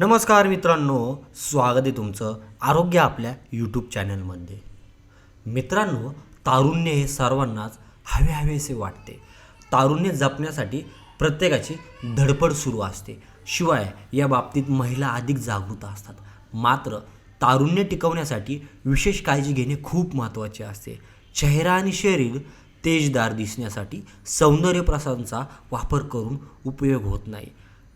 नमस्कार मित्रांनो स्वागत आहे तुमचं आरोग्य आपल्या यूट्यूब चॅनलमध्ये मित्रांनो तारुण्य हे सर्वांनाच हवे हवेसे वाटते. तारुण्य जपण्यासाठी प्रत्येकाची धडपड सुरू असते. शिवाय या बाबतीत महिला अधिक जागृत असतात. मात्र तारुण्य टिकवण्यासाठी विशेष काळजी घेणे खूप महत्त्वाचे असते. चेहरा आणि शरीर तेजदार दिसण्यासाठी सौंदर्यप्रसादांचा वापर करून उपयोग होत नाही.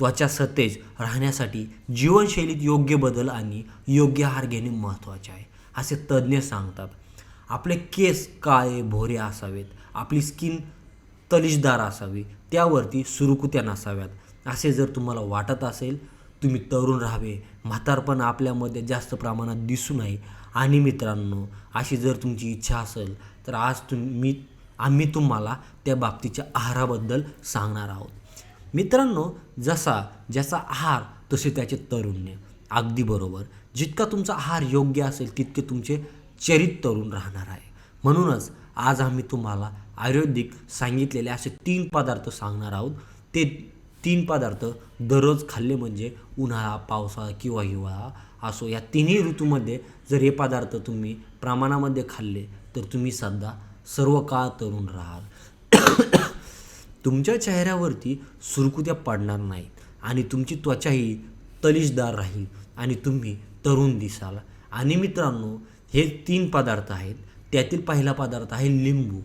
त्वचा सतेज राहण्यासाठी जीवनशैलीत योग्य बदल आणि योग्य आहार घेणे महत्त्वाचे आहे असे तज्ज्ञ सांगतात. आपले केस काळे भोरे असावेत. आपली स्किन तलिशदार असावी. त्यावरती सुरकुत्या नसाव्यात. असे जर तुम्हाला वाटत असेल तुम्ही तरुण राहावे. म्हातारपण आपल्यामध्ये जास्त प्रमाणात दिसू नये. आणि मित्रांनो अशी जर तुमची इच्छा असेल तर आज तुम्ही आम्ही तुम्हाला त्या बाबतीच्या आहाराबद्दल सांगणार आहोत. मित्रांनो जसा ज्याचा आहार तसे त्याचे तरुण्य. अगदी बरोबर. जितका तुमचा आहार योग्य असेल तितके तुमचे चरित तरुण राहणार आहे. म्हणूनच आज आम्ही तुम्हाला आयुर्वेदिक सांगितलेले असे तीन पदार्थ सांगणार आहोत. ते तीन पदार्थ दररोज खाल्ले म्हणजे उन्हाळा पावसाळा किंवा हिवाळा असो या तिन्ही ऋतूमध्ये जर हे पदार्थ तुम्ही प्रमाणामध्ये खाल्ले तर तुम्ही सध्या सर्व काळ तरुण राहाल. तुमच्या चेहऱ्यावरती सुरकुत्या पडणार नाहीत. आणि तुमची त्वचाही तलिशदार राहील. आणि तुम्ही तरुण दिसाल. आणि मित्रांनो हे तीन पदार्थ आहेत. त्यातील पहिला पदार्थ आहे लिंबू.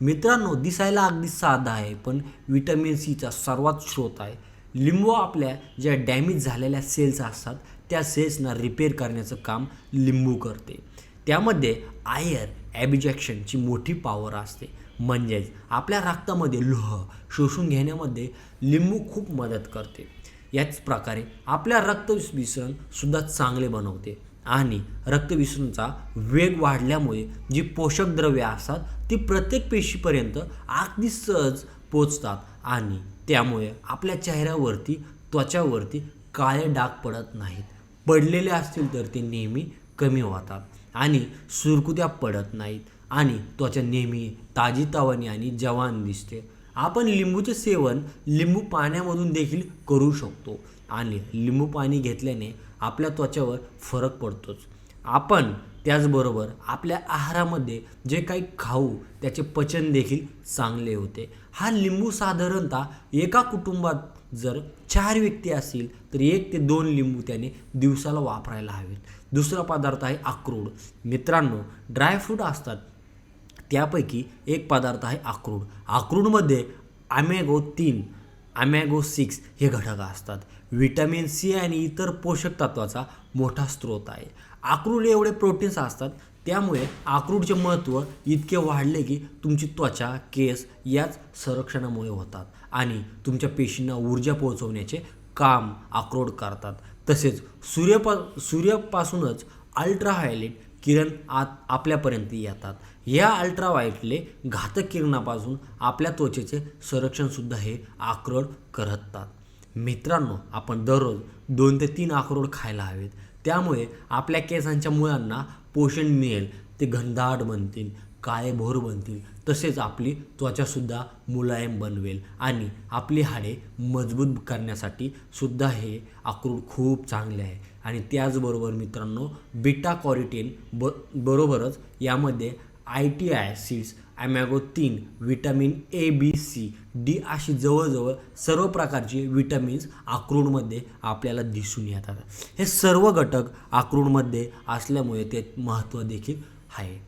मित्रांनो दिसायला अगदी साधा आहे पण विटॅमिन सीचा सर्वात स्रोत आहे. लिंबू आपल्या ज्या डॅमेज झालेल्या सेल्स असतात त्या सेल्सना रिपेअर करण्याचं काम लिंबू करते. त्यामध्ये आयर ॲबिजॅक्शनची मोठी पॉवर असते. म्हणजेच आपल्या रक्तामध्ये लोह शोषून घेण्यामध्ये लिंबू खूप मदत करते. याच प्रकारे आपल्या रक्त सुद्धा चांगले बनवते आणि रक्तविसरणचा वेग वाढल्यामुळे जी पोषक द्रव्ये असतात ती प्रत्येक पेशीपर्यंत अगदी सहज पोचतात आणि त्यामुळे आपल्या चेहऱ्यावरती त्वचावरती काळे डाग पडत नाहीत. पडलेले असतील तर ते नेहमी कमी होतात आणि सुरकुत्या पडत नाहीत. आणि त्वचा नेहमी ताजीतावानी आणि जवान दिसते. आपण लिंबूचे सेवन लिंबू पाण्यामधून देखील करू शकतो आणि लिंबू पाणी घेतल्याने आपल्या त्वचावर फरक पडतोच. आपण त्याचबरोबर आपल्या आहारामध्ये जे काही खाऊ त्याचे पचन देखील चांगले होते. हा लिंबू साधारणतः एका कुटुंबात जर चार व्यक्ती असतील तर एक ते दोन लिंबू त्याने दिवसाला वापरायला हवेत. दुसरा पदार्थ आहे अक्रोड. मित्रांनो ड्रायफ्रूट असतात. त्यापैकी एक पदार्थ आहे आक्रूड. आक्रूडमध्ये ॲमॅगो तीन ॲमॅगो सिक्स हे घटक असतात. व्हिटॅमिन सी आणि इतर पोषक तत्वाचा मोठा स्रोत आहे. आक्रूड एवढे प्रोटीन्स असतात त्यामुळे आक्रूडचे महत्त्व इतके वाढले की तुमची त्वचा केस याच संरक्षणामुळे होतात आणि तुमच्या पेशींना ऊर्जा पोहोचवण्याचे काम आक्रोड करतात. तसेच सूर्यपा सूर्यापासूनच अल्ट्राव्हायलेट किरण आत आपल्यापर्यंत येतात. या अल्ट्राव्हायटले घातक किरणापासून आपल्या त्वचेचे संरक्षणसुद्धा हे आक्रोड करतात. मित्रांनो आपण दररोज दोन ते तीन आक्रोड खायला हवेत. त्यामुळे आपल्या केसांच्या मुळांना पोषण मिळेल. ते घनदाट बनतील काळेभोर बनतील. तसेच आपली त्वचासुद्धा मुलायम बनवेल आणि आपली हाडे मजबूत करण्यासाठी सुद्धा हे अक्रूड खूप चांगले आहे. आणि त्याचबरोबर मित्रांनो बीटा कॉरिटेन ब बरोबरच यामध्ये I T I seeds omega तीन vitamin A B C D अशी जवळजवळ सर्व प्रकारचे विटॅमिन्स अक्रूडमध्ये आपल्याला दिसून येतात. हे सर्व घटक अक्रूडमध्ये असल्यामुळे ते महत्त्व देखील आहे.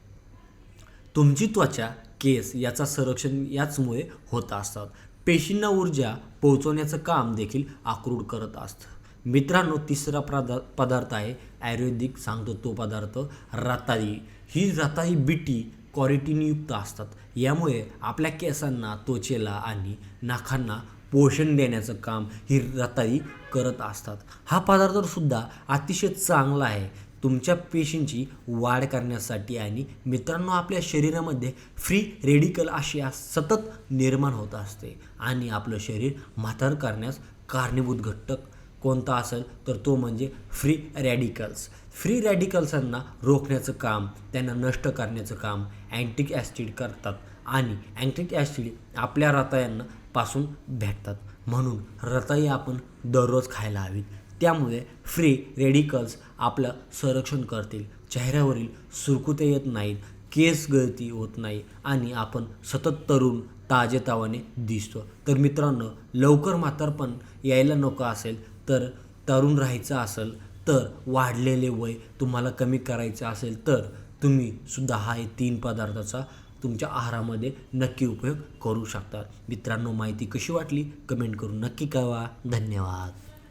तुमची त्वचा केस याचा संरक्षण याचमुळे होत असतात. पेशींना ऊर्जा पोहोचवण्याचं काम देखील आक्रूड करत असतं. मित्रांनो तिसरा प्रदा पदार्थ आहे आयुर्वेदिक सांगतो तो पदार्थ रताळी. ही रताळी बिटी कॉरिटिनयुक्त असतात. यामुळे आपल्या केसांना त्वचेला आणि नाखांना पोषण देण्याचं काम ही रताळी करत असतात. हा पदार्थसुद्धा अतिशय चांगला आहे. तुमच्या पेशींची वाढ करण्यासाठी आणि मित्रांनो आपल्या शरीरामध्ये फ्री रेडिकल अशी सतत निर्माण होत असते आणि आपलं शरीर म्हातार करण्यास कारणीभूत घटक कोणता असेल तर तो म्हणजे फ्री रॅडिकल्स फ्री रॅडिकल्सांना रोखण्याचं काम त्यांना नष्ट करण्याचं काम अँटिक ॲसिड करतात. आणि अँटिक ॲसिड आपल्या रतायांना पासून भेटतात. म्हणून रताई आपण दररोज खायला हवीत. त्यामुळे फ्री रेडिकल्स आपलं संरक्षण करतील. चेहऱ्यावरील सुरकुते येत नाहीत केस गळती होत नाही आणि आपण सतत तरुण ताजेतावाने दिसतो. तर मित्रांनो लवकर म्हातारपण यायला नको असेल तर तरुण राहायचं असेल तर वाढलेले वय तुम्हाला कमी करायचं असेल तर तुम्ही सुद्धा हा हे तीन पदार्थाचा तुमच्या आहारामध्ये नक्की उपयोग करू शकता. मित्रांनो माहिती कशी वाटली? कमेंट करून नक्की कळवा. धन्यवाद.